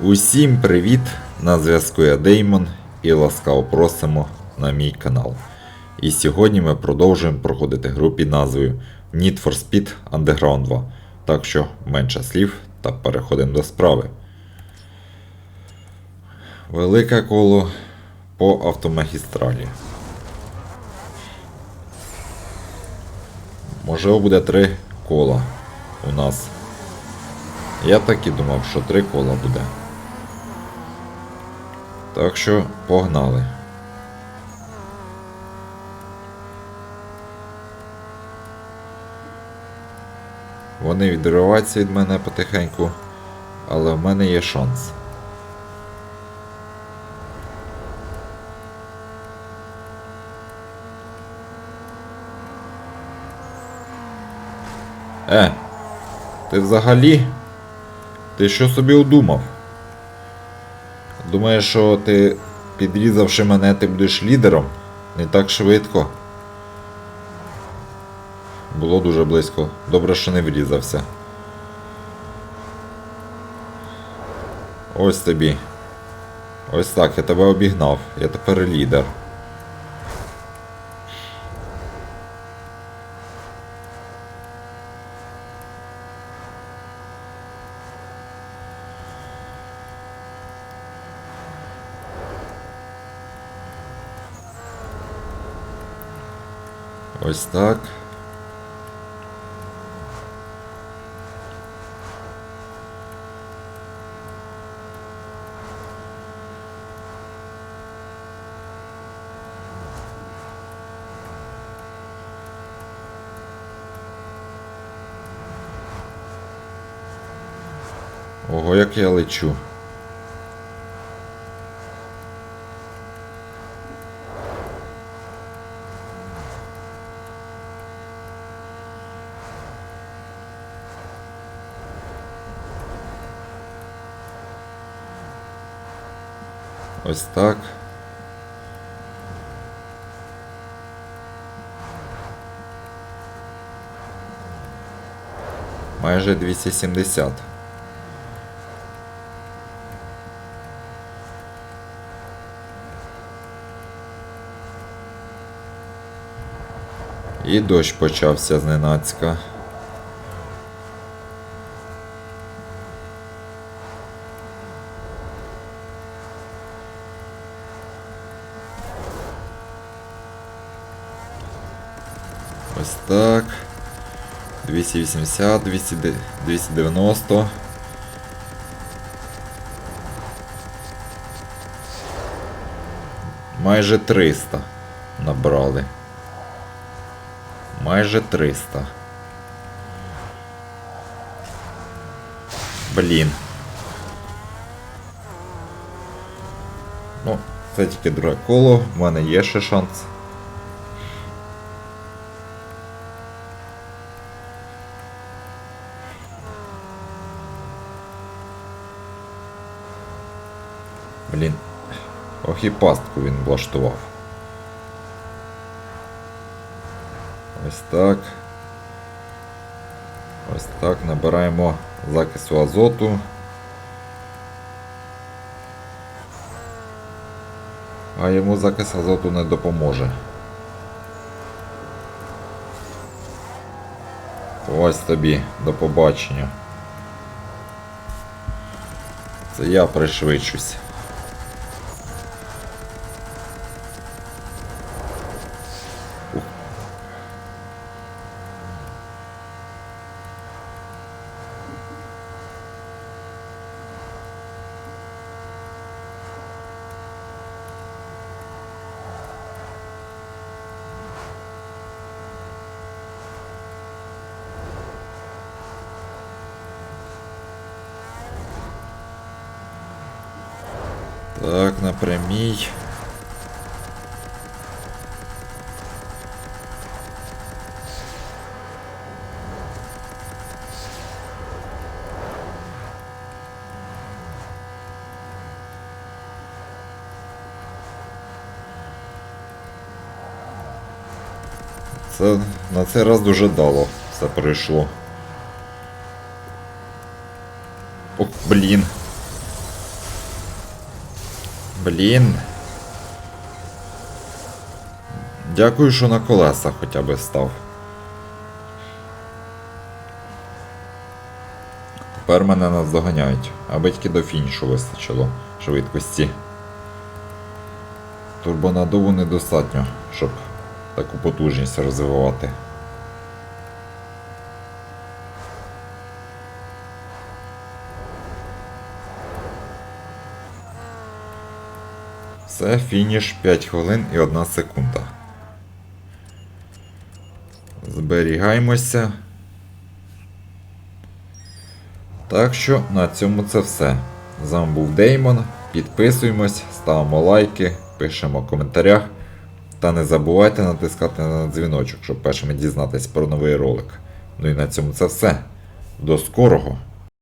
Усім привіт! На зв'язку я Деймон і ласкаво просимо на мій канал. І сьогодні ми продовжуємо проходити гру під назвою Need for Speed Underground 2. Так що менше слів та переходимо до справи. Велике коло по автомагістралі. Можливо буде три кола у нас. Я так і думав, що три кола буде. Так що погнали. Вони відриваються від мене потихеньку, але в мене є шанс. Е, ти взагалі? Ти що собі удумав? Думаєш, що ти, підрізавши мене, ти будеш лідером? Не так швидко. Було дуже близько. Добре, що не врізався. Ось тобі. Ось так, я тебе обігнав. Я тепер лідер. Ось так. Ого, як я лечу. Ось так. Майже 270. І дощ почався зненацька. Ось так. 280, 200, 290. Майже 300 набрали. Майже 300. Блін. Ну, це тільки друге коло, в мене є ще шанс. Блін. Ох і пастку він влаштував. Ось так. Ось так. Набираємо закису азоту. А йому закис азоту не допоможе. Ось тобі, до побачення. Це я пришвидшусь. Так, напрямій. Це на цей раз дуже дало все пройшло. Ох, блін. Блін. Дякую, що на колесах хоча б став. Тепер мене наздоганяють, аби тільки до фінішу вистачило швидкості. Турбонадуву недостатньо, щоб таку потужність розвивати. Все, фініш 5 хвилин і 1 секунда. Зберігаємося. Так що на цьому це все. З вами був Деймон. Підписуємось, ставимо лайки, пишемо в коментарях. Та не забувайте натискати на дзвіночок, щоб першими дізнатися про новий ролик. Ну і на цьому це все. До скорого!